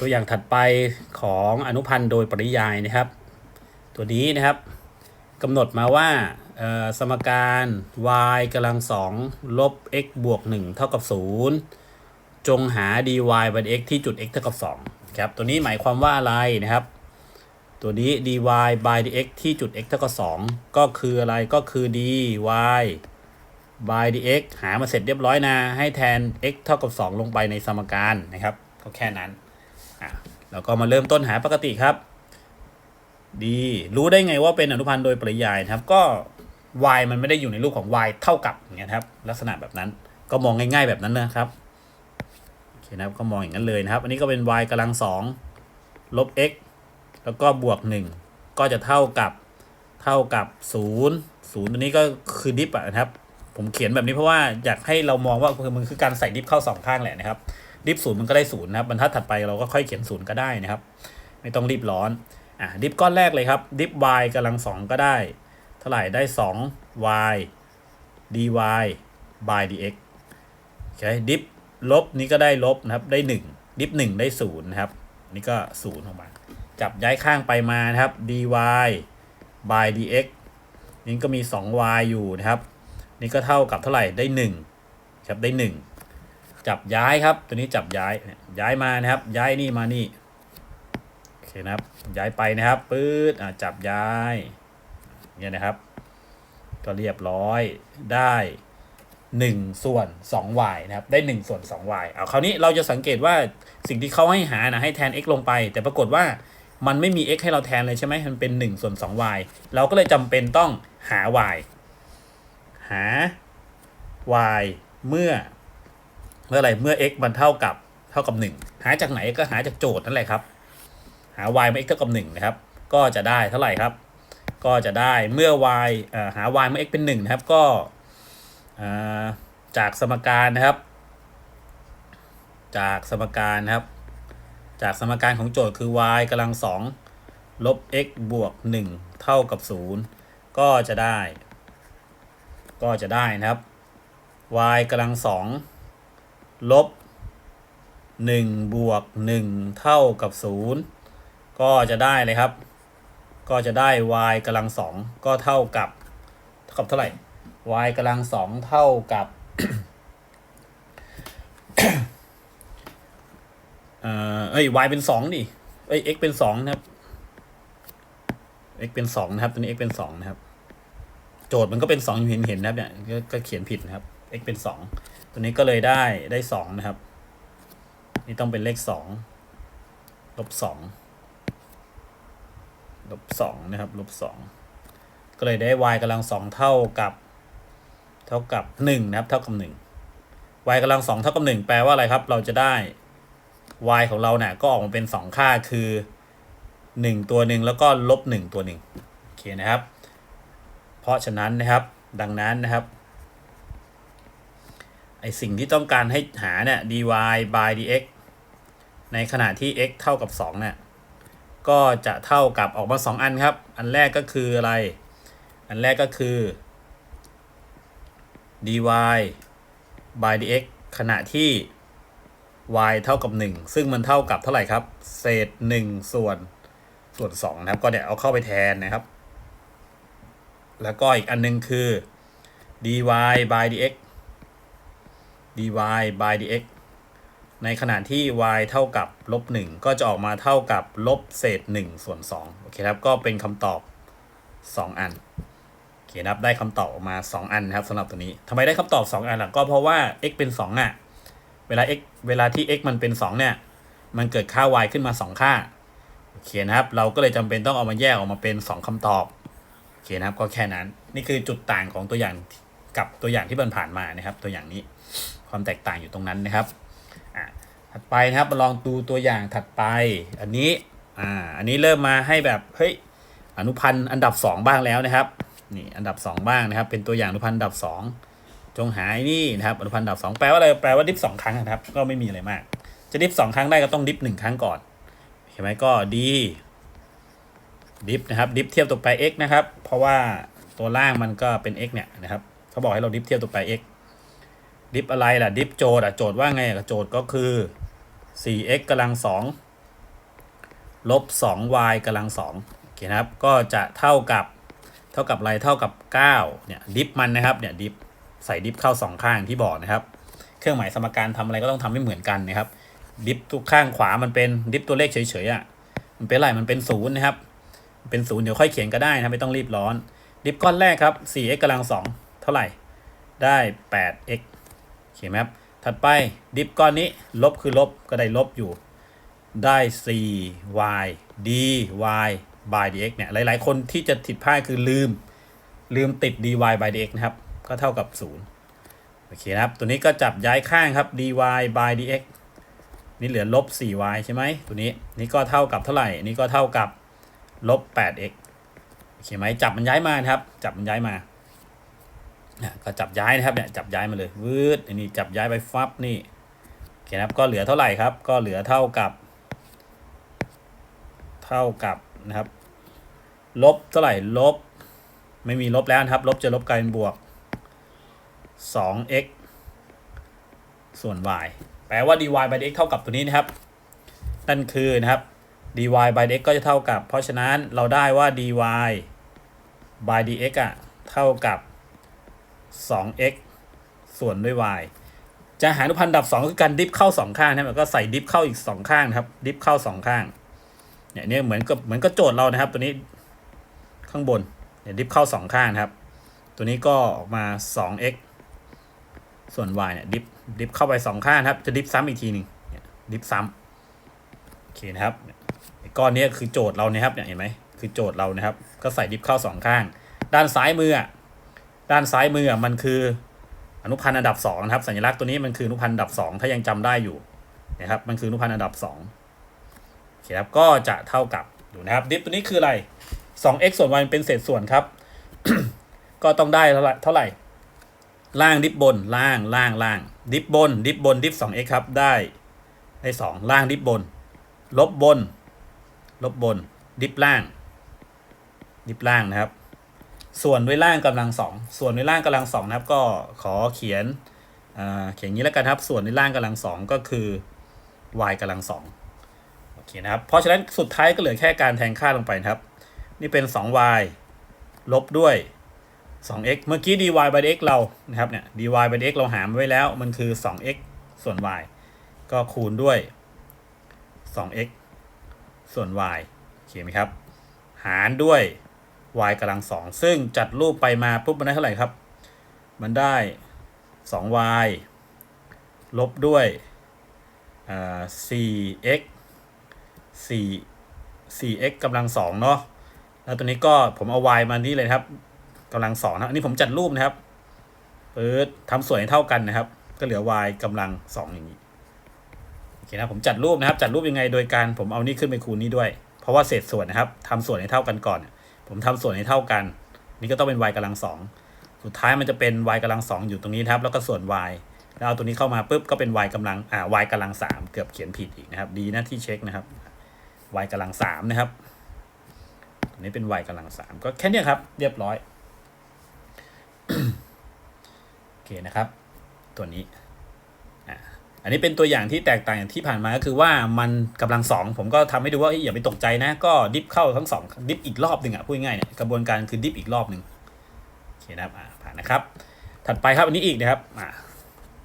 ตัวอย่างถัดไปของอนุพันธ์โดยปริยายนะครับ ตัวนี้นะครับกำหนดมาว่าสมการ y กำลังสองลบ x บวก 1 เท่ากับ 0 จงหา dy by x ที่จุด x เท่ากับ2ครับตัวนี้หมายความว่าอะไรนะครับ ตัวนี้ dy by dx ที่จุด x เท่ากับ 2 ก็คืออะไรก็คือ dy by dx หามาเสร็จเรียบร้อยนะ ให้แทน x เท่ากับ 2 ลงไปในสมการนะครับ ก็แค่นั้น อะแล้วก็มาเริ่มต้นหาปกติครับ ดี รู้ได้ไงว่าเป็นอนุพันธ์โดยปริยายครับ ก็ y มันไม่ได้อยู่ในรูปของ y เท่ากับเงี้ยครับ ลักษณะแบบนั้น ก็มองง่าย ๆแบบนั้นนะครับโอเคนะครับ ก็มองอย่างนั้นเลยนะครับ อันนี้ก็เป็น y กำลังสองลบ x แล้วก็บวก 1 ก็จะเท่ากับเท่ากับ 0 0ตัวนี้ก็คือดิฟอะนะครับ ผมเขียนแบบนี้เพราะว่าอยากให้เรามองว่าคือมันคือการใส่ดิฟเข้าสองข้างแหละนะครับ ดิฟศูนย์มันก็ได้ศูนย์นะครับบรรทัดถัดไปเราก็ค่อยเขียนศูนย์ก็ได้นะครับ ไม่ต้องรีบร้อนอะดิฟก้อนแรกเลยครับ ดิฟ y กำลังสองก็ได้ เท่าไหร่ได้2 y dy by dx โอเคดิฟลบนี้ก็ได้ลบนะครับได้1ดิฟ1ได้0นะครับนี่ก็0ออกมา จับย้ายข้างไปมานะครับ dy by dx นี่ก็มี 2y อยู่นะครับ นี่ก็เท่ากับเท่าไหร่ได้1ครับได้ 1 จับย้ายครับ ตัวนี้จับย้ายย้ายมานะครับ ย้ายนี่มานี่โอเคนะครับ ย้ายไปนะครับปื๊ดอ่าจับย้ายเนี่ยนะครับ ก็เรียบร้อยได้1ส่วน2 y นะครับ ได้ 1 ส่วน2 y เอาคราวนี้เราจะสังเกตว่าสิ่งที่เขาให้หานะให้แทน x ลงไป แต่ปรากฏว่ามันไม่มี x ให้เราแทนเลยใช่ไหมมันเป็น 1 ส่วน2 y เราก็เลยจำเป็นต้องหา y หา y เมื่อ มื่อไรเมื่อ x มันเท่ากับเท่ากับ 1 หาจากไหนก็หาจากโจทย์นั่นแหละครับ หา y มา x เท่ากับ1นะครับ ก็จะได้เท่าไหร่ครับ ก็จะได้เมื่อ y อ่อหา y เมื่อ x เป็น1นะครับก็อ่าจากสมการนะครับ จากสมการนะครับ จากสมการของโจทย์คือ y กำลัง2ลบ x บวก 1 เท่ากับ 0 ก็จะได้ ก็จะได้นะครับ y กำลัง2 ลบ1บวก1เท่ากับ 0 ก็จะได้เลยครับ ก็จะได้ y กำลังสองก็เท่ากับ เท่ากับเท่าไหร่ y กำลังสองเท่ากับเอ่อเอ้ย y เป็นสองดิเอ้ย x เป็นสองนะครับ x เป็นสองนะครับ ตัวนี้ x เป็นสองนะครับ โจทย์มันก็เป็นสองอยู่เห็นเห็นนะครับเนี่ยก็ก็เขียนผิดนะครับ x เป็นสอง ตัวนี้ก็เลยได้ได้สองนะครับ นี่ต้องเป็นเลขสองลบสองลบสองนะครับลบสองก็เลยได้ y กำลังสองเท่ากับ เท่ากับหนึ่งนะครับ เท่ากับหนึ่ง y กำลังสองเท่ากับหนึ่งแปลว่าอะไรครับ เราจะได้ y ของเราเนี่ยก็ออกมาเป็นสองค่าคือหนึ่งตัวหนึ่งแล้วก็ลบหนึ่งตัวหนึ่งโอเคนะครับ เพราะฉะนั้นนะครับดังนั้นนะครับ ไอสิ่งที่ต้องการให้หาเนี่ย dy by dx ในขณะที่ x เท่ากับ2เนี่ยก็จะเท่ากับออกมา 2 อันครับ อันแรกก็คืออะไร อันแรกก็คือ dy by dx ขณะที่ y เท่ากับ 1 ซึ่งมันเท่ากับเท่าไหร่ครับ เศษ 1 ส่วนส่วน 2 นะครับ ก็เดี๋ยวเอาเข้าไปแทนนะครับ แล้วก็อีกอันนึงคือ dy by dx dy by dx ในขณะที่ y เท่ากับลบ1ก็จะออกมาเท่ากับลบเศษ1ส่วน2โอเคครับ ก็เป็นคำตอบ 2 อันโอเคครับได้คำตอบออกมา 2 อันนะครับสำหรับตัวนี้ทำไมได้คำตอบ 2 อันล่ะก็เพราะว่า x เป็น 2 อะ เวลา x เวลาที่ x มันเป็น 2 เนี่ย มันเกิดค่า y ขึ้นมา 2 ค่าโอเคนะครับ เราก็เลยจำเป็นต้องเอามาแยกออกมาเป็น 2คำตอบโอเคนะครับก็แค่นั้น นี่คือจุดต่างของตัวอย่างกับตัวอย่างที่ผ่านมานะครับ ตัวอย่างนี้ ความแตกต่างอยู่ตรงนั้นนะครับอะถัดไปนะครับมาลองดูตัวอย่างถัดไป อันนี้อ่าอันนี้เริ่มมาให้แบบเฮ้ยอนุพันธ์อันดับ 2 บ้างแล้วนะครับนี่อันดับ 2 บ้างนะครับ เป็นตัวอย่างอนุพันธ์อันดับ 2 จงหายนี่นะครับอนุพันธ์อันดับ 2 แปลว่าอะไรแปลว่าดิฟสองครั้งนะครับ ก็ไม่มีอะไรมาก จะดิฟสองครั้งได้ก็ต้องดิฟหนึ่งครั้งก่อนเห็นไหมก็ดีดิฟนะครับดิฟเทียบตัวแปร x นะครับ เพราะว่าตัวล่างมันก็เป็น x เนี่ยนะครับเขาบอกให้เราดิฟเทียบตัวแปร x ดิฟอะไรล่ะ ดิฟโจทย์อะ โจทย์ว่าไงอะโจทย์ก็คือ 4x กำลัง2ลบ 2y กำลัง2โอเคนะครับ ก็จะเท่ากับเท่ากับอะไรเท่ากับ 9 เนี่ย ดิฟมันนะครับ เนี่ย ดิฟใส่ดิฟเข้า 2 ข้างที่บอกนะครับ เครื่องหมายสมการทำอะไรก็ต้องทำให้เหมือนกันนะครับ ดิฟทุกข้างขวามันเป็นดิฟตัวเลขเฉยๆอะ มันเป็นอะไร มันเป็นศูนย์นะครับ เป็นศูนย์เดี๋ยวค่อยเขียนก็ได้นะไม่ต้องรีบร้อน ดิฟก้อนแรกครับ 4x กำลัง2เท่าไหร่ ได้ 8x โอเคไหมครับ ถัดไปดิฟก้อนนี้ ลบคือลบก็ได้ลบอยู่ ได้ 4y dy by dx เนี่ย หลาย ๆ คนที่จะผิดพลาดคือลืม ลืมติด dy by dx นะครับ ก็เท่ากับ 0 โอเคนะครับ ตัวนี้ก็จับย้ายข้างครับ dy by dx นี่เหลือลบ 4y ใช่ไหมตัวนี้ นี่ก็เท่ากับเท่าไหร่ นี่ก็เท่ากับลบ 8x โอเคไหมจับมันย้ายมาครับ จับมันย้ายมา เนี่ยก็จับย้ายนะครับเนี่ยจับย้ายมาเลยวืดอันนี้จับย้ายไปฟับนี่โอเคนะครับก็เหลือเท่าไหร่ครับ ก็เหลือเท่ากับ เท่ากับนะครับ ลบเท่าไหร่ลบ ไม่มีลบแล้วนะครับ ลบจะลบกลายเป็นบวก 2x ส่วน y แปลว่า dy by dx เท่ากับตัวนี้นะครับ นั่นคือนะครับ dy by dx ก็จะเท่ากับ เพราะฉะนั้นเราได้ว่า dy by dx อะ เท่ากับ 2x ส่วนด้วย y จะหาอนุพันธ์ดับ2คือการดิฟเข้า 2 ข้างนะครับก็ใส่ดิฟเข้าอีก 2 ข้างนะครับ ดิฟเข้า 2 ข้างเนี่ยเนี่ยเหมือนกับเหมือนกับโจทย์เรานะครับ ตัวนี้ข้างบนเนี่ยดิฟเข้า 2 ข้างนะครับ ตัวนี้ก็ออกมา 2x ส่วน y เนี่ยดิฟดิฟเข้าไป 2 ข้างครับ จะดิฟซ้ำอีกทีหนึ่งดิฟซ้ำโอเคนะครับไอ้ก้อนนี้คือโจทย์เรานะครับเนี่ยเห็นไหมคือโจทย์เรานะครับ ก็ใส่ดิฟเข้า 2 ข้าง ด้านซ้ายมือ ด้านซ้ายมือมันคืออนุพันธ์อันดับ2นะครับ สัญลักษณ์ตัวนี้มันคืออนุพันธ์อันดับ 2 ถ้ายังจำได้อยู่นะครับมันคืออนุพันธ์อันดับ2โอเคครับก็จะเท่ากับดูนะครับดิฟตัวนี้คืออะไร 2x ส่วน y เป็นเศษส่วนครับ ก็ต้องได้เท่าไหร่เท่าไหร่ ล่างดิฟบนล่างล่างล่าง ดิฟบน ดิฟบนดิฟ 2x ครับได้ได้2ล่างดิฟบน ลบบน ลบบน ดิฟล่าง ดิฟล่างนะครับ ส่วนด้วยล่างกำลังสองส่วนด้วยล่างกำลังสองนะครับ ก็ขอเขียนเขียนงนี้แล้วกันครับ ส่วนด้วยล่างกำลังสองก็คือ y กำลังสองโอเคนะครับ เพราะฉะนั้นสุดท้ายก็เหลือแค่การแทนค่าลงไปครับ นี่เป็น 2y ลบด้วย 2x เมื่อกี้ dy by dx เรานะครับเนี่ย dy by dx เราหาไว้แล้วมันคือ 2x ส่วน y ก็คูณด้วย 2x ส่วน y โอเคไหมครับ หารด้วย y กำลังสองซึ่งจัดรูปไปมาปุ๊บมันได้เท่าไหร่ครับ มันได้ 2y ลบด้วยอ่า 4x 4 4x กำลังสองเนาะแล้วตัวนี้ก็ผมเอา y มานี่เลยครับกำลังสองนะอันนี้ผมจัดรูปนะครับเปิดทำส่วนให้เท่ากันนะครับ ก็เหลือ y กำลังสองอย่างนี้โอเคนะผมจัดรูปนะครับ จัดรูปยังไงโดยการผมเอานี่ขึ้นไปคูณนี่ด้วย เพราะว่าเศษส่วนนะครับทำส่วนให้เท่ากันก่อน ผมทำส่วนให้เท่ากัน นี่ก็ต้องเป็น y กำลังสองสุดท้ายมันจะเป็น y กำลังสองอยู่ตรงนี้ครับ แล้วก็ส่วน y แล้วเอาตัวนี้เข้ามาปุ๊บก็เป็น y กำลังอ่า y กำลังสามเกือบเขียนผิดอีกนะครับ ดีนะที่เช็คนะครับ y กำลังสามนะครับตัวนี้เป็น y กำลังสามก็แค่นี้ครับ เรียบร้อยโอเคนะครับ ตัวนี้ อันนี้เป็นตัวอย่างที่แตกต่างจากที่ผ่านมาก็คือว่ามันกำลังสองผมก็ทำให้ดูว่าอย่าไปตกใจนะ ก็ดิฟเข้าทั้งสองดิฟอีกรอบหนึ่งอะพูดง่ายเนี่ยกระบวนการคือดิฟอีกรอบหนึ่งโอเคนะครับอ่าผ่านนะครับ ถัดไปครับอันนี้อีกนะครับ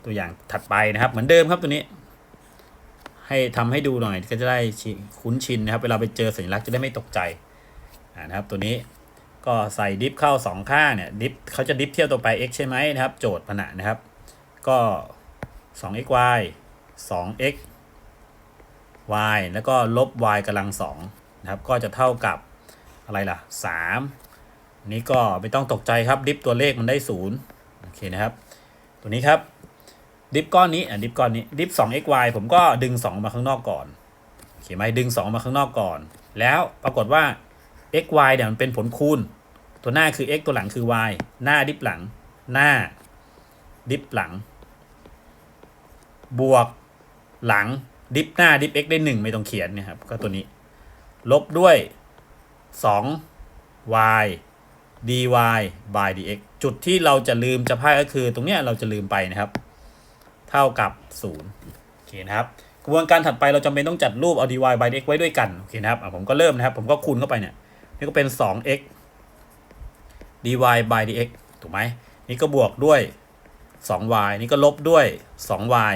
ตัวอย่างถัดไปนะครับ เหมือนเดิมครับตัวนี้ ให้ทำให้ดูหน่อยก็จะได้คุ้นชินนะครับ เวลาไปเจอสัญลักษณ์จะได้ไม่ตกใจอ่านะครับ ตัวนี้ก็ใส่ดิฟเข้าสองข้างเนี่ยดิฟเขาจะดิฟเที่ยวตัวไป x ใช่ไหมนะครับ โจทย์ผนะนะครับ ก็ 2xy 2x y แล้วก็ลบ y กำลัง2นะครับ ก็จะเท่ากับอะไรล่ะ 3 นี้ก็ไม่ต้องตกใจครับดิฟตัวเลขมันได้ 0 โอเคนะครับ ตัวนี้ครับดิฟก้อนนี้อะดิฟก้อนนี้ดิฟ 2xy ผมก็ดึง 2 มาข้างนอกก่อนโอเคไหมดึง 2 มาข้างนอกก่อน แล้วปรากฏว่า xy เนี่ยมันเป็นผลคูณ ตัวหน้าคือ x ตัวหลังคือ y หน้าดิฟหลัง หน้าดิฟหลัง บวกหลังดิฟหน้าดิฟ x ได้หนึ่งไม่ต้องเขียนเนี่ยครับ ก็ตัวนี้ ลบด้วย2 y dy by dx จุดที่เราจะลืมจะพลาดก็คือ ตรงเนี้ยเราจะลืมไปนะครับ เท่ากับ0โอเคนะครับ กระบวนการถัดไปเราจำเป็นต้องจัดรูปเอา dy by dx ไว้ด้วยกันโอเคนะครับผมก็เริ่มนะครับ ผมก็คูณเข้าไปเนี่ยนี่ก็เป็น 2x dy by dx ถูกไหมนี่ก็บวกด้วย 2y นี่ก็ลบด้วย 2y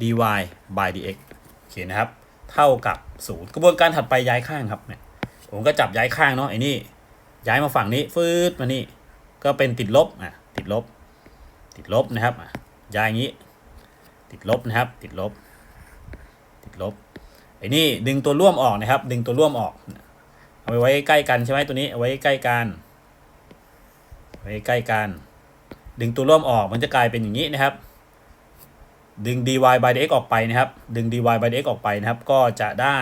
dy by dx โอเคนะครับ เท่ากับ 0 กระบวนการถัดไปย้ายข้างครับเนี่ยผมก็จับย้ายข้างเนาะไอ้นี่ ย้ายมาฝั่งนี้ฟืดมานี่ ก็เป็นติดลบอะติดลบ ติดลบนะครับอะย้ายอย่างนี้ ติดลบนะครับ ติดลบ ติดลบไอ้นี่ดึงตัวร่วมออกนะครับ ดึงตัวร่วมออก เอาไปไว้ใกล้กันใช่ไหมตัวนี้เอาไว้ใกล้กันไว้ใกล้กัน ดึงตัวร่วมออกมันจะกลายเป็นอย่างนี้นะครับ ดึง dy by dx ออกไปนะครับ ดึง dy by dx ออกไปนะครับ ก็จะได้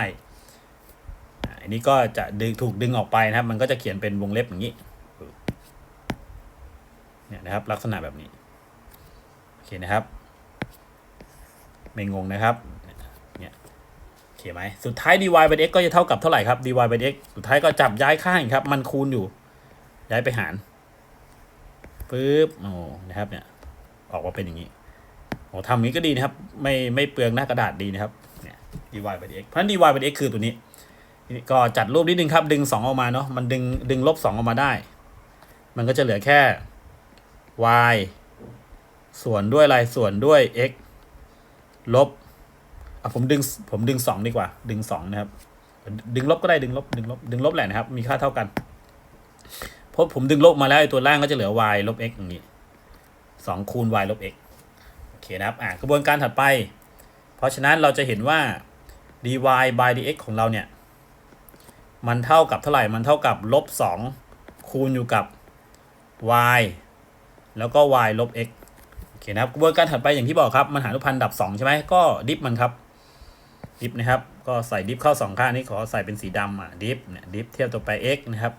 อันนี้ก็จะดึงถูกดึงออกไปนะครับ มันก็จะเขียนเป็นวงเล็บอย่างนี้เนี่ยนะครับ ลักษณะแบบนี้โอเคนะครับ ไม่งงนะครับเนี่ยโอเคไหมสุดท้าย dy by dx ก็จะเท่ากับเท่าไหร่ครับ dy by dx สุดท้ายก็จับย้ายข้างครับ มันคูณอยู่ ย้ายไปหารปึ๊บโอ้นะครับเนี่ยออกมาเป็นอย่างนี้ อ้ทำอย่างนี้ก็ดีนะครับ ไม่ไม่เปลืองหน้ากระดาษดีนะครับเนี่ย dy by dx เพราะฉะนั้น dy by dx คือตัวนี้ ก็จัดรูปนิดนึงครับ ดึงสองออกมาเนาะมันดึงดึงลบสองออกมาได้ มันก็จะเหลือแค่ y ส่วนด้วยอะไรส่วนด้วย x ลบอะผมดึงผมดึงสองดีกว่า ดึงสองนะครับ ดึงลบก็ได้ดึงลบดึงลบดึงลบแหละนะครับ มีค่าเท่ากันเพราะผมดึงลบมาแล้วไอ้ตัวล่างก็จะเหลือ y ลบ x อย่างนี้สองคูณ y ลบ x เคนะครับอะกระบวนการถัดไป เพราะฉะนั้นเราจะเห็นว่า dy by dx ของเราเนี่ย มันเท่ากับเท่าไหร่ มันเท่ากับลบสองคูณอยู่กับ y แล้วก็ y ลบ x โอเคนะครับ กระบวนการถัดไปอย่างที่บอกครับ มันหาอนุพันธ์ดับ 2 ใช่ไหมก็ดิฟมันครับ ดิฟนะครับ ก็ใส่ดิฟเข้า 2 ข้างนี้ขอใส่เป็นสีดำอะ ดิฟเนี่ย ดิฟเทียบตัวไป x นะครับ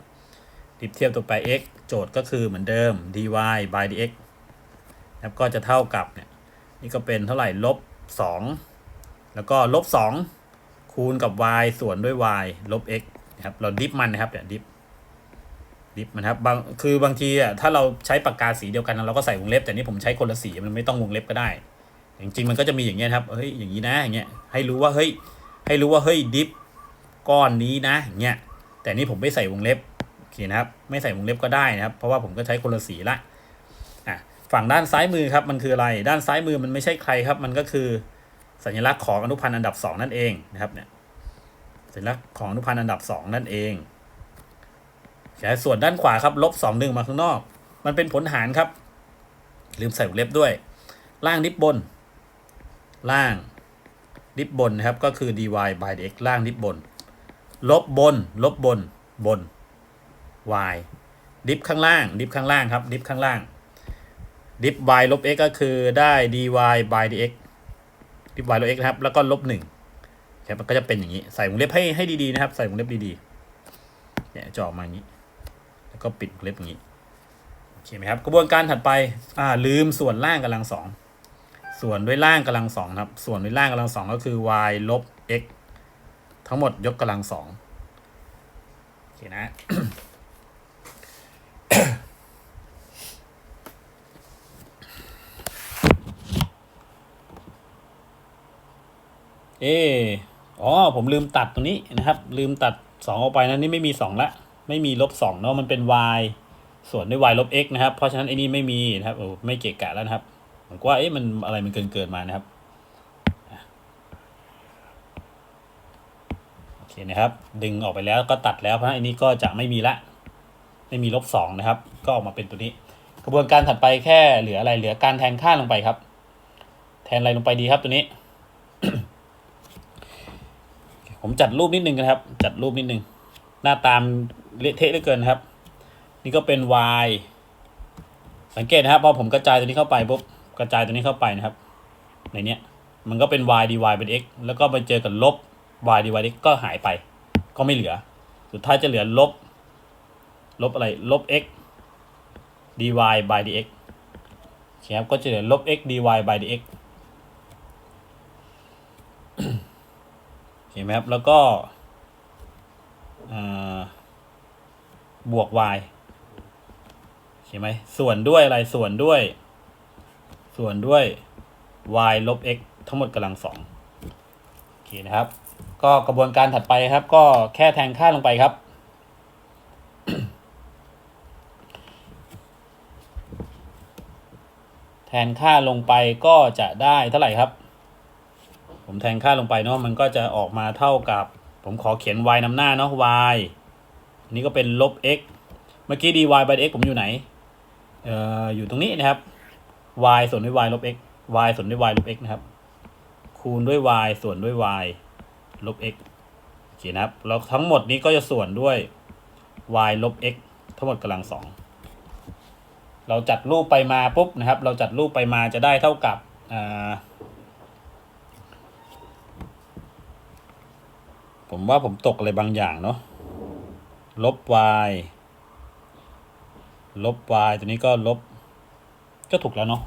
ดิฟเทียบตัวไป x โจทย์ก็คือเหมือนเดิม dy by dx นะครับก็จะเท่ากับเนี่ย นี่ก็เป็นเท่าไหร่ลบ 2 แล้วก็ลบ 2 คูณกับ y ส่วนด้วย y ลบ x นะครับเราดิฟมันนะครับเนี่ยดิฟดิฟมันครับบางคือบางทีอะถ้าเราใช้ปากกาสีเดียวกันเราก็ใส่วงเล็บ แต่นี่ผมใช้คนละสีมันไม่ต้องวงเล็บก็ได้ จริงๆมันก็จะมีอย่างเงี้ยครับเฮ้ยอย่างนี้นะอย่างเงี้ยให้รู้ว่าเฮ้ยให้รู้ว่าเฮ้ยดิฟก้อนนี้นะอย่างเงี้ยแต่นี่ผมไม่ใส่วงเล็บโอเคนะครับ ไม่ใส่วงเล็บก็ได้นะครับ เพราะว่าผมก็ใช้คนละสีละอะ ฝั่งด้านซ้ายมือครับมันคืออะไร ด้านซ้ายมือมันไม่ใช่ใครครับ มันก็คือสัญลักษณ์ของอนุพันธ์อันดับสองนั่นเองนะครับเนี่ยสัญลักษณ์ของอนุพันธ์อันดับสองนั่นเองส่วนด้านขวาครับลบสองหนึ่งมาข้างนอก มันเป็นผลหารครับ ลืมใส่วงเล็บด้วย ล่างดิบบน ล่างดิบบนนะครับก็คือ dy by dx ล่างดิบบน ลบบน ลบบน บน y ดิฟข้างล่าง ดิฟข้างล่างครับ ดิฟข้างล่าง ดิฟ y ลบ x ก็คือได้ dy by dx ดิฟ y ลบ x นะครับ แล้วก็ลบหนึ่งครับมันก็จะเป็นอย่างนี้ ใส่วงเล็บให้ให้ดีๆนะครับ ใส่วงเล็บดีๆเนี่ยจะออกมาอย่างนี้ แล้วก็ปิดวงเล็บอย่างนี้โอเคไหมครับกระบวนการถัดไปอ่าลืมส่วนล่างกำลังสองส่วนด้วยล่างกำลังสองครับ ส่วนด้วยล่างกำลังสองก็คือ y ลบ x ทั้งหมดยกกำลังสองโอเคนะ เอออ๋อผมลืมตัดตรงนี้นะครับ ลืมตัดสองออกไปนะนี่ไม่มีสองละ ไม่มีลบสองเนาะมันเป็น y ส่วนด้วย y ลบ x นะครับ เพราะฉะนั้นไอ้นี่ไม่มีนะครับโอ้ไม่เกะกะแล้วนะครับเหมือนว่าเอ๊ะมันอะไรมันเกินเกินมานะครับโอเคนะครับ ดึงออกไปแล้วก็ตัดแล้วเพราะฉะนั้นอันนี้ก็จะไม่มีละ ไม่มีลบสองนะครับ ก็ออกมาเป็นตัวนี้ กระบวนการถัดไปแค่เหลืออะไรเหลือการแทนค่าลงไปครับ แทนอะไรลงไปดีครับตัวนี้ ผมจัดรูปนิดนึงนะครับ จัดรูปนิดนึง หน้าตามเละเทะเหลือเกินครับ นี่ก็เป็น y สังเกตนะครับพอผมกระจายตัวนี้เข้าไปปุ๊บกระจายตัวนี้เข้าไปนะครับ ในเนี้ยมันก็เป็น y dy เป็น x แล้วก็ไปเจอกับลบ y dy x ก็หายไป ก็ไม่เหลือ สุดท้ายจะเหลือลบ ลบอะไรลบ x dy by dx ครับก็จะเหลือลบ x dy by dx ห็นไหมครับ แล้วก็บวก y เห็นไหมส่วนด้วยอะไรส่วนด้วย ส่วนด้วย y ลบ x ทั้งหมดกำลังสองเคนะครับ ก็กระบวนการถัดไปครับ ก็แค่แทงค่าลงไปครับแทนค่าลงไปก็จะได้เท่าไหร่ครับ ผมแทนค่าลงไปเนาะมันก็จะออกมาเท่ากับ ผมขอเขียน y นำหน้าเนาะ y นนี้ก็เป็นลบ x เมื่อกี้ dy by x ผมอยู่ไหนเอ่ออยู่ตรงนี้นะครับ y ส่วนด้วย y ลบ x y ส่วนด้วย y ลบ x นะครับ คูณด้วย y ส่วนด้วย y ลบ x โอเคนะครับแล้วทั้งหมดนี้ก็จะส่วนด้วย y ลบ x ทั้งหมดกำลังสองเราจัดรูปไปมาปุ๊บนะครับ เราจัดรูปไปมาจะได้เท่ากับอ่า ผมว่าผมตกอะไรบางอย่างเนาะลบ y ลบ y ตัวนี้ก็ลบ ก็ถูกแล้วเนาะ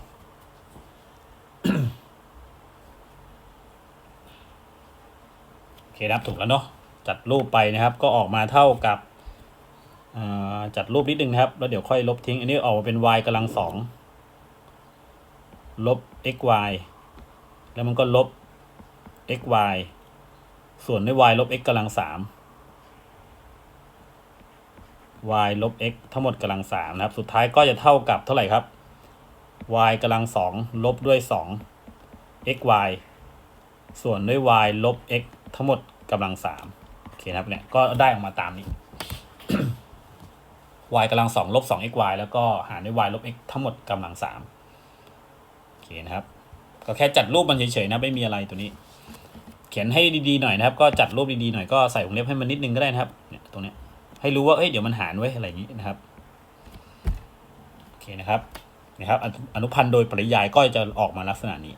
โอเคนะครับถูกแล้วเนาะจัดรูปไปนะครับ ก็ออกมาเท่ากับจัดรูปนิดนึงนะครับ แล้วเดี๋ยวค่อยลบทิ้ง อันนี้ออกมาเป็น y กำลังสองลบ xy แล้วมันก็ลบ xy ส่วนด้วย y ลบ x กำลังสาม y ลบ x ทั้งหมดกำลังสามนะครับ สุดท้ายก็จะเท่ากับเท่าไหร่ครับ y กำลังสองลบด้วยสอง xy ส่วนด้วย y ลบ x ทั้งหมดกำลังสามโอเคนะครับเนี่ยก็ได้ออกมาตามนี้ y กำลังสองลบสอง xy แล้วก็หารด้วย y ลบ x ทั้งหมดกำลังสามโอเคนะครับ ก็แค่จัดรูปมันเฉยๆนะไม่มีอะไรตัวนี้ เขียนให้ดีๆหน่อยนะครับ ก็จัดรูปดีๆหน่อยก็ใส่วงเล็บให้มันนิดนึงก็ได้นะครับเนี่ยตรงเนี้ยให้รู้ว่าเอ้ยเดี๋ยวมันหารไว้อะไรอย่างนี้นะครับโอเคนะครับนะครับอนุอนุพันธ์โดยปริยายก็จะออกมาลักษณะนี้